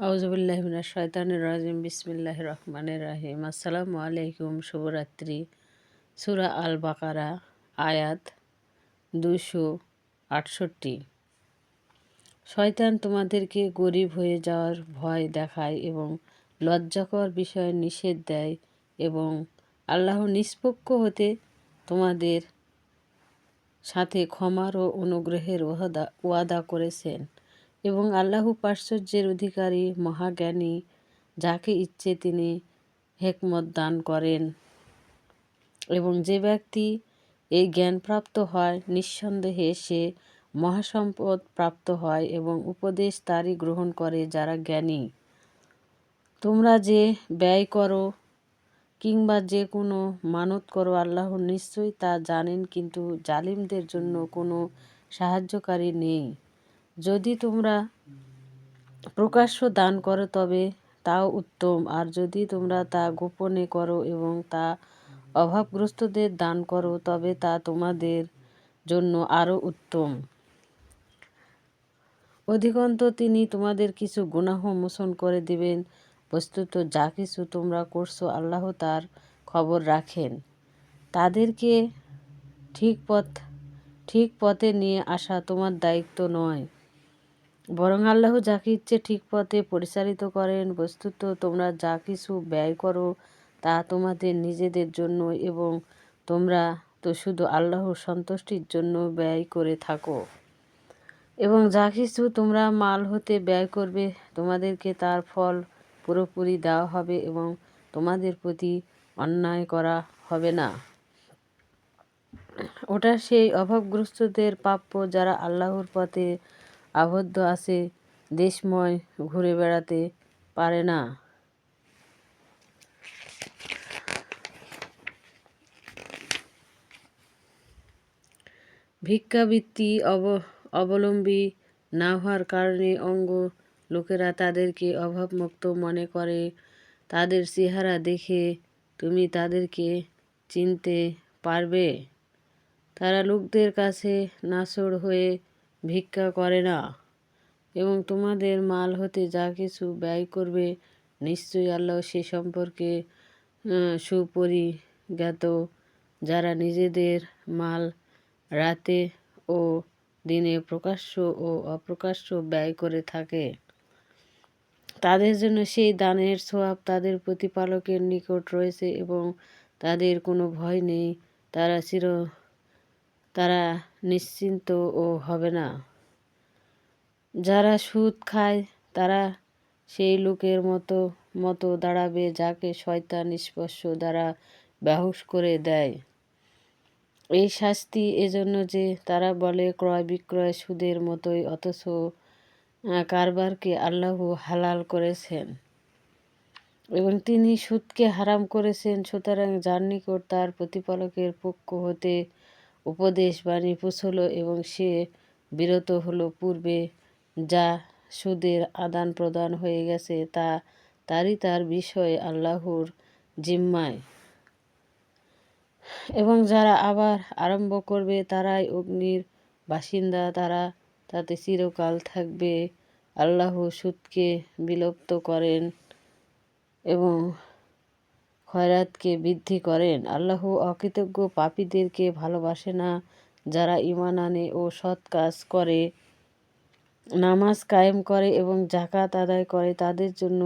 আউজুবিল্লাহমিনা শয়তানুর রাজিম বিসমিল্লাহ রহমানের রাহিম। আসসালামু আলাইকুম, শুভরাত্রি। সুরা আল বাকারা আয়াত দুশো আটষট্টি। শয়তান তোমাদেরকে গরিব হয়ে যাওয়ার ভয় দেখায় এবং লজ্জাকর বিষয় নিষেধ দেয় এবং আল্লাহ নিষ্পক্ষ হতে তোমাদের সাথে ক্ষমার ও অনুগ্রহের ওয়াদা ওয়াদা করেছেন। এবং আল্লাহ পাশ্চর্যের অধিকারী, মহাজ্ঞানী, যাকে ইচ্ছে তিনি হেকমত দান করেন। এবং যে ব্যক্তি এই জ্ঞান প্রাপ্ত হয়, নিঃসন্দেহে সে মহাসম্পদ প্রাপ্ত হয় এবং উপদেশ তারই গ্রহণ করে যারা জ্ঞানী। তোমরা যে ব্যয় করো কিংবা যে কোনো মানত করো, আল্লাহ নিশ্চয়ই তা জানেন, কিন্তু জালিমদের জন্য কোনো সাহায্যকারী নেই। যদি তোমরা প্রকাশ্য দান করো, তবে তাও উত্তম। আর যদি তোমরা তা গোপনে করো এবং তা অভাবগ্রস্তদের দান করো, তবে তা তোমাদের জন্য আরও উত্তম। অধিকন্ত, তিনি তোমাদের কিছু গুনাহ মোচন করে দিবেন। বস্তুত, যা কিছু তোমরা করছ, আল্লাহ তার খবর রাখেন। তাদেরকে ঠিক পথ, ঠিক পথে নিয়ে আসা তোমার দায়িত্ব নয়। বরং আল্লাহ যাকে ইচ্ছে ঠিক পথে পরিচালিত করেন, বস্তুত তোমরা যা কিছু ব্যয় করো তা তোমাদের নিজেদের জন্য এবং তোমরা তো শুধু আল্লাহর সন্তুষ্টির জন্য ব্যয় করে থাকো। এবং যা কিছু তোমরা মাল হতে ব্যয় করবে, তোমাদেরকে তার ফল পুরোপুরি দেওয়া হবে এবং তোমাদের প্রতি অন্যায় করা হবে না। ওটা সেই অভাবগ্রস্তদের প্রাপ্য যারা আল্লাহর পথে আবদ্ধ আছে, দেশময় ঘুরে বেড়াতে পারে না। ভিক্ষাবৃত্তি অব, অবলম্বী না হওয়ার কারণে অঙ্গ লোকেরা তাদেরকে অভাবমুক্ত মনে করে। তাদের চেহারা দেখে তুমি তাদেরকে চিনতে পারবে। তারা লোকদের কাছে নাসড় হয়ে ভিক্ষা করে না। এবং তোমাদের মাল হতে যা কিছু ব্যয় করবে, নিশ্চয়ই আল্লাহ সে সম্পর্কে সুপরিজ্ঞাত। যারা নিজেদের মাল রাতে ও দিনে প্রকাশ্য ও অপ্রকাশ্য ব্যয় করে থাকে, তাদের জন্য সেই দানের সোয়াব তাদের প্রতিপালকের নিকট রয়েছে এবং তাদের কোনো ভয় নেই। তারা চির, তারা নিশ্চিন্ত ও হবে না। যারা সুদ খায়, তারা সেই লোকের মতো মতো দাঁড়াবে যাকে শয়তান স্পর্শ দ্বারা বেহুশ করে দেয়। এই শাস্তি এজন্য যে তারা বলে, ক্রয় বিক্রয় সুদের মতোই, অথচ কারবারকে আল্লাহ হালাল করেছেন। এবং তিনি সুদকে হারাম করেছেন, সুতরাং যার নিকট তার প্রতিপালকের পক্ষ হতে উপদেশ বাণী পৌঁছল এবং সে বিরত হলো পূর্বে যা সুদের আদান প্রদান হয়ে গেছে তা তারই তার বিষয়ে আল্লাহর জিম্মায়। এবং যারা আবার আরম্ভ করবে তারাই অগ্নির বাসিন্দা, তারা তাতে চিরকাল থাকবে। আল্লাহ সুদকে বিলুপ্ত করেন এবং খয়রাতকে বৃদ্ধি করেন। আল্লাহ অকৃতজ্ঞ পাপীদেরকে ভালোবাসে না। যারা ইমান আনে ও সৎ কাজ করে, নামাজ কায়েম করে এবং জাকাত আদায় করে, তাদের জন্য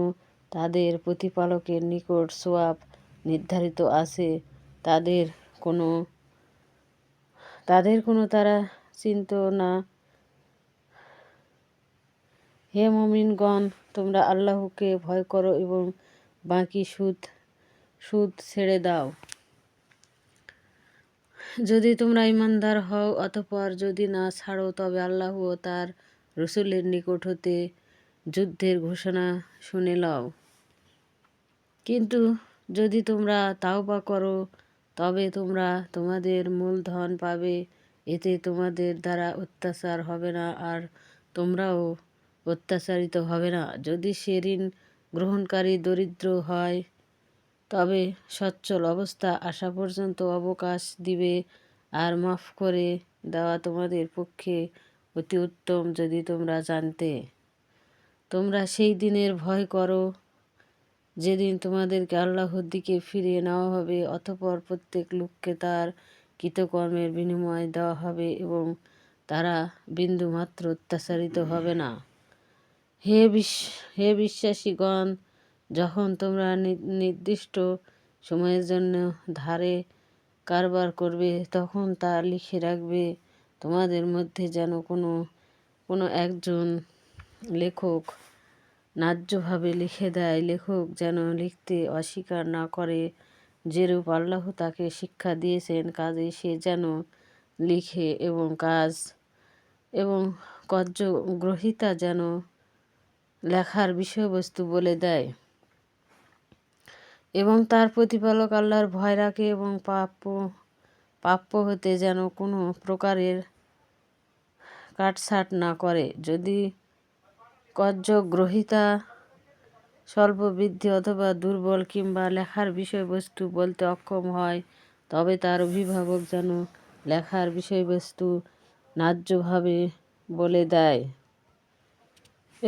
তাদের প্রতিপালকের নিকট সোয়াব নির্ধারিত আছে। তাদের কোনো তাদের কোনো তারা চিন্ত না। হে মমিনগণ, তোমরা আল্লাহকে ভয় করো এবং বাকি সুদ সুদ ছেড়ে দাও। যদি তোমরা ইমানদার হও, অতপর যদি না ছাড়ো, তবে আল্লাহ ও তার রসুলের নিকট হতে যুদ্ধের ঘোষণা শুনে লও। কিন্তু যদি তোমরা তাও বা করো, তবে তোমরা তোমাদের মূলধন পাবে, এতে তোমাদের দ্বারা অত্যাচার হবে না, আর তোমরাও অত্যাচারিত হবে না। যদি সে ঋণ গ্রহণকারী দরিদ্র হয় তবে সচ্ছল অবস্থা আসা পর্যন্ত অবকাশ দিবে আর মাফ করে দেওয়া তোমাদের পক্ষে অতি উত্তম যদি তোমরা জানতে। তোমরা সেই দিনের ভয় করো, যেদিন তোমাদেরকে আল্লাহর দিকে ফিরিয়ে নেওয়া হবে, অতপর প্রত্যেক লোককে তার কৃতকর্মের বিনিময় দেওয়া হবে এবং তারা বিন্দুমাত্র অত্যাচারিত হবে না। হে বিশ, হে বিশ্বাসীগণ যখন তোমরা নির্দিষ্ট সময়ের জন্য ধারে কারবার করবে, তখন তা লিখে রাখবে। তোমাদের মধ্যে যেন কোনো কোনো একজন লেখক ন্যায্যভাবে লিখে দেয়। লেখক যেন লিখতে অস্বীকার না করে। যেরূপ আল্লাহ তাকে শিক্ষা দিয়েছেন কাজে সে যেন লিখে এবং কাজ এবং কর্য গ্রহিতা যেন লেখার বিষয়বস্তু বলে দেয়। এবং তার প্রতিপালক আল্লাহর ভয় রাখে এবং প্রাপ্য প্রাপ্য হতে যেন কোনো প্রকারের কাটছাট না করে। যদি কর্যগ্রহিতা স্বল্প বৃদ্ধি অথবা দুর্বল কিংবা লেখার বিষয়বস্তু বলতে অক্ষম হয়, তবে তার অভিভাবক যেন লেখার বিষয়বস্তু ন্যায্যভাবে বলে দেয়।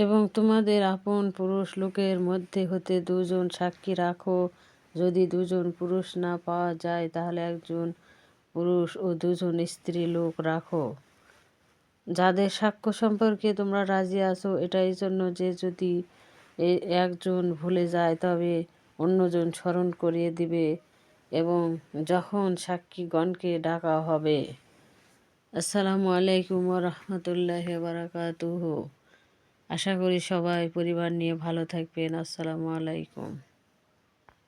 এবং তোমাদের আপন পুরুষ লোকের মধ্যে হতে দুজন সাক্ষী রাখো। যদি দুজন পুরুষ না পাওয়া যায়, তাহলে একজন পুরুষ ও দুজন স্ত্রী লোক রাখো। যাদের সাক্ষ্য সম্পর্কে তোমরা রাজি আছো, এটাই জন্য যে যদি একজন ভুলে যায়, তবে অন্যজন স্মরণ করিয়ে দিবে এবং যখন সাক্ষীগণকে ডাকা হবে। আসসালামু আলাইকুম রহমতুল্লাহ বারাকাতুহ। আশা করি সবাই পরিবার নিয়ে ভালো থাকবেন। আসসালামু আলাইকুম।